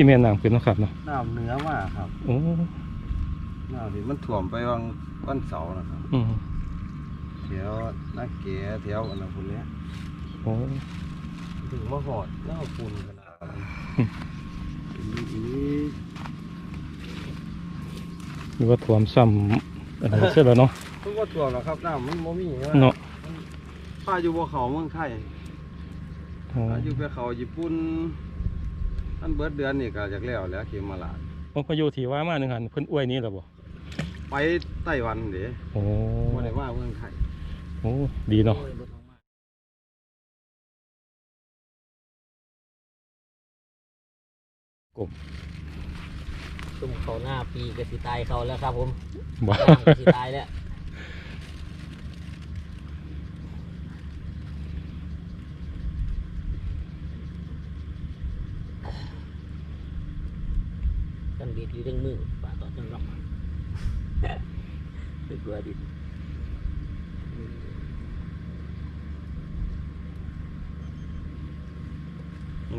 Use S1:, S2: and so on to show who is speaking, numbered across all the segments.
S1: ซีเมนต์น้ำขึ้นเนาะครับเนาะ
S2: น้ำเหนือมากครับ
S1: โอ้
S2: น้ำที่มันถ่วมไปวังวันเสาร์นะครับ
S1: อืม
S2: แถวนักเก๋แถวอันนั้นพวกเนี้ย
S1: โอ้
S2: ถึงมาหอดเน่าปูนขนาดนั้นอี
S1: นี่ว่าท่วมซ้ำอันนั้นเสร็จแล้วเนาะ
S2: เพิ่งว่าถ่วมแล้วครับน้ำมันโมมีว่า
S1: เนาะ
S2: พาอยู่บนเขาเมืองไทย
S1: โอ้
S2: พาอยู่ไปเขาญี่ปุ่น อันเบิดเดือนนี่ก็จากแล้วแหล้วเขมมาลาด
S1: โอ้พายุที่ว่ามาหนึ่งหันเพิ่นอวยนี้แล้วบ่
S2: ไปไต้หวันเด้
S1: โอ้
S2: ไม่ได้ว่าเมืองไทย
S1: โอ้ดีเนาะ
S3: ตุ่มเขาหน้าปีกสิตายเขาแล้วครับผม
S1: บ่
S3: ย่างก็สิตายแล้ว กันดีดอยู่ทั้งมือป่าต่อจังหรอกเป็นตัวดิ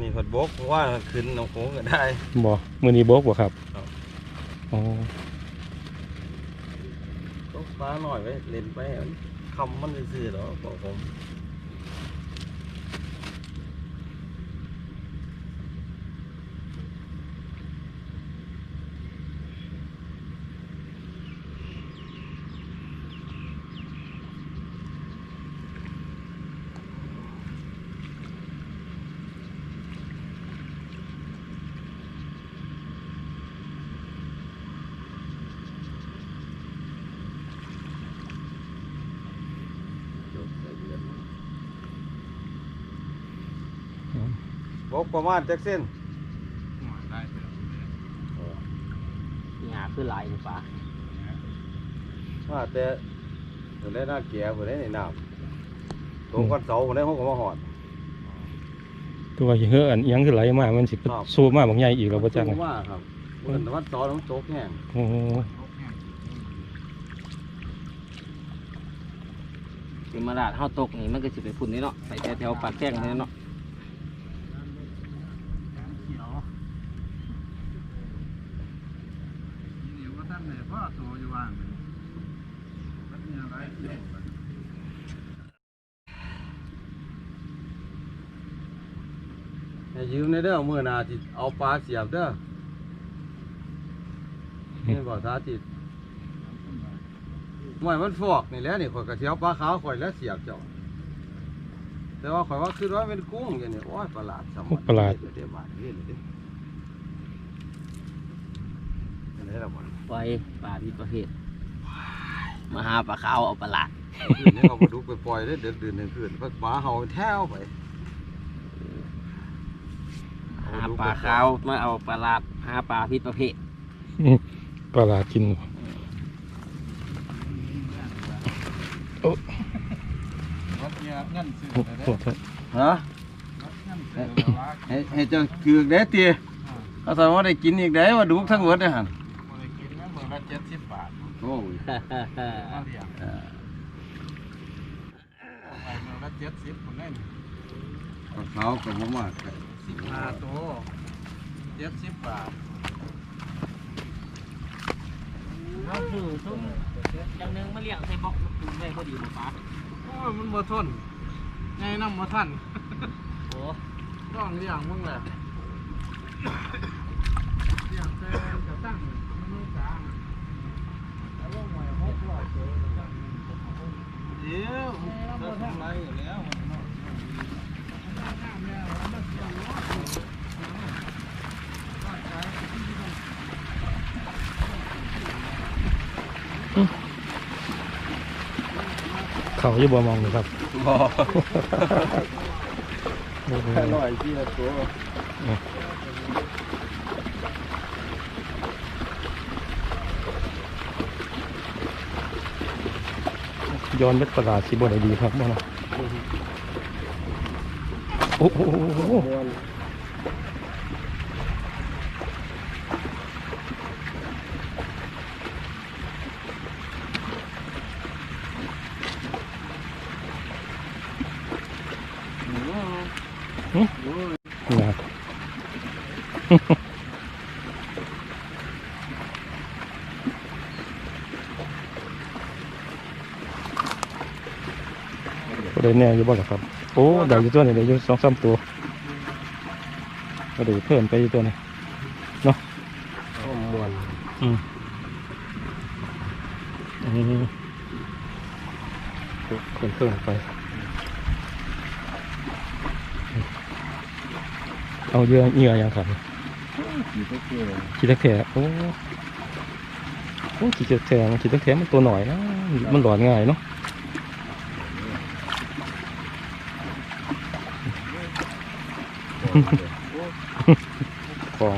S2: นี่ผัดบกเพราะว่าขึ้นน้ำโขงก็ได้
S1: บ่มื้อนี้บกบ่ครับ
S2: ครับ
S1: โอ้
S2: ตกปลาหน่อยไว้เล่นไปอันคำมันซื่อๆหรอบอกผม บ กประมาณจักเส้น
S3: หยาคือหลายอยู่ป่า
S2: ว่าแต่ผมได้หน้าเกียร์ผมได้ในน้ำตรงกันเสาผมได้ห้องก็มาหอด
S1: ตัวสิเฮืออันอิหยังคือไหลมามันสิ
S2: ครับ
S1: สู้มาบางใหญ่อีกแล้วบ่จัก
S2: สูงมากครับเมื่อแต่ว่าตอนมันโตกแห้ง
S1: โอ้
S3: เป็นมาดาดเฮาตกนี่มันก็สิไปพุ่นนี่เนาะไปแถวๆปากแข้งนี่เนาะ
S2: ให้ยืมในเด้อมื่อหนาจิเอาปลาเสียบเด้อนี่บอกสาธิตไม่มันฟอกนี่แหล้วนี่ข่อยกระเทียวปลาขาวข่อยแล้วเสียบเจ้าแต่ว่าข่อยว่าคือว่าเป็นกุ้งอย่างนี้โอ้ยประหลาดสมบัติ
S1: ประหลาด
S2: เดี๋ยวบาดเห็นเลยเด้อ อะไรล่ะบ่
S3: ปล่อยป่าที่ประเภทมาหาปลาขาวเอาปลาหลาด
S2: คืนนี้เอาปลาดุกไปปล่อยได้เดือดเดือนหนึ่งคืนพักหมาเห่าแท้วไป
S3: หาปลาขาวมาเอาปลาหลาดหาปลาพิษประเภท
S1: ปลาร้ากินบ่โอ้โอ้โหโทษ
S2: ฮะให้ให้เจ้าเกือกได้ตีเอาแต่ว่าได้กินอีกได้ว่าดุกทั้งหมดเลย หันโอ้ยเออปลาขาวกับมากๆครับ
S3: เขาถือซุ้มอย่างหนึงมาเลี้ยงใส่บล็อกตุ้มได้พอดีบ่ปลา
S4: โอ้ยมันบ่ทนไงน้ำบ่ทัน
S3: โอ้
S4: ต้องเลี้ยงมึงแหละเลี้ยงแต่กระตั้งมันนุ่งกลางแล้วลง ไว้หกร้อยตัวกระตั้ง
S2: เดี๋ยวถ้าทำไรอยู่แล้ว
S4: น้ำเนี่ยมันเสียงร้อนร่างกาย
S1: เขาอยู่บ่มองนี่ครับ
S2: บ่
S1: โอ้โห
S2: แค่ร้อยที่ละตัว
S1: ย้อนเม็ดปลาร้าสิบ่ได้ดีครับบ่เนาะโอ้โหนะ ได้แน่อยู่บ่ล่ะครับ โอ้ได้อยู่ตัวนี้ได้อยู่สองสามตัวก็ได้เพิ่มไปอยู่ตัวนี้
S2: ข้อมวน
S1: อืมอืมเพิ่มเพิ่มไป เอาเยื่อเหยื่อยังครับ
S3: อยู่ก็คือ
S1: ขีดตะแคงโอ้โอ้ขีดตะแคงขีดตะแคงมันตัวหน่อยนะมันหลอนง่ายเนาะ ฟอง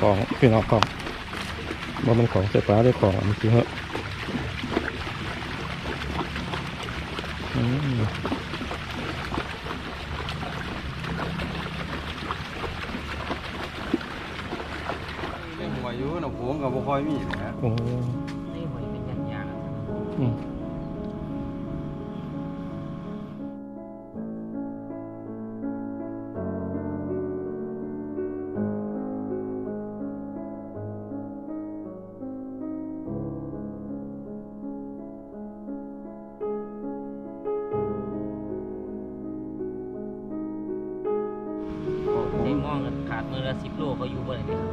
S1: ของพี่น้องของว่ามันของเสียปลาด้ของอันนี้เหอะอืม
S2: ใน หัวอยู่น้ำโขงกับบ่ค่อยมีนะ
S1: โอ้
S3: นี่หอยเป็นยันยาง
S1: อืม
S3: ในมองกันขาดมือละสิบโลเขาอยู่บ่ได้ไหมครับ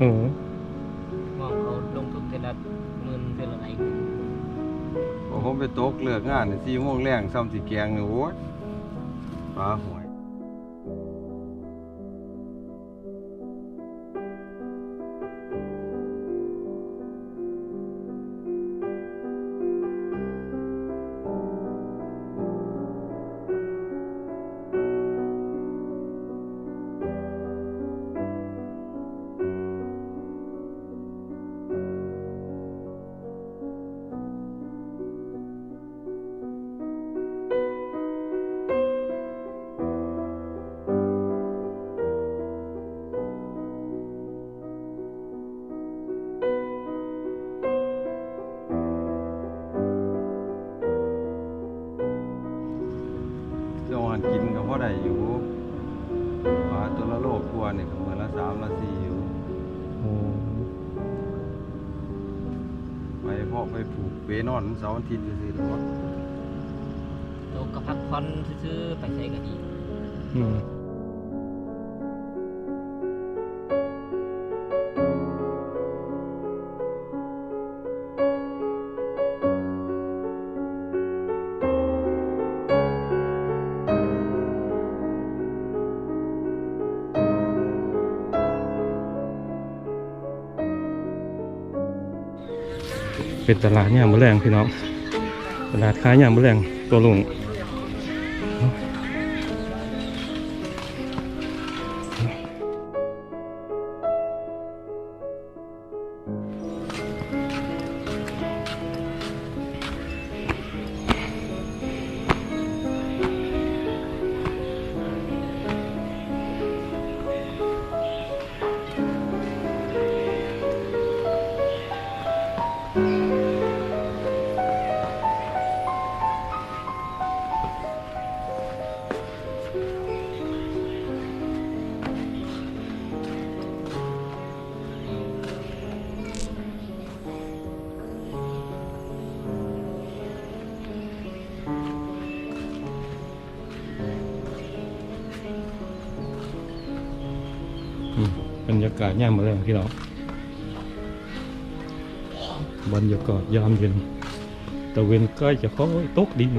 S1: เออ
S3: ม หมื่นเทละไหน
S2: พอผมไปตกเลือกงานสี่โมงแรงซ้ำสีแกงเนี่ยโอ้ยปลาหวย ไปเพาะไปปลูกเปนอนเสาร์อาทิตย์ซื่อๆดอก
S3: เราก็พักผ่อนซื้อๆไปใช้ก็ดี
S1: อืม เป็นตลาดย่ามมะแรงพี่น้อง ตลาดค้าย่ามมะแรงตัวลุงากาศย่ามมะแรงพี่น้องบรรยากาศยามเย็นตะเวนใกล้จะค่อยตกดิน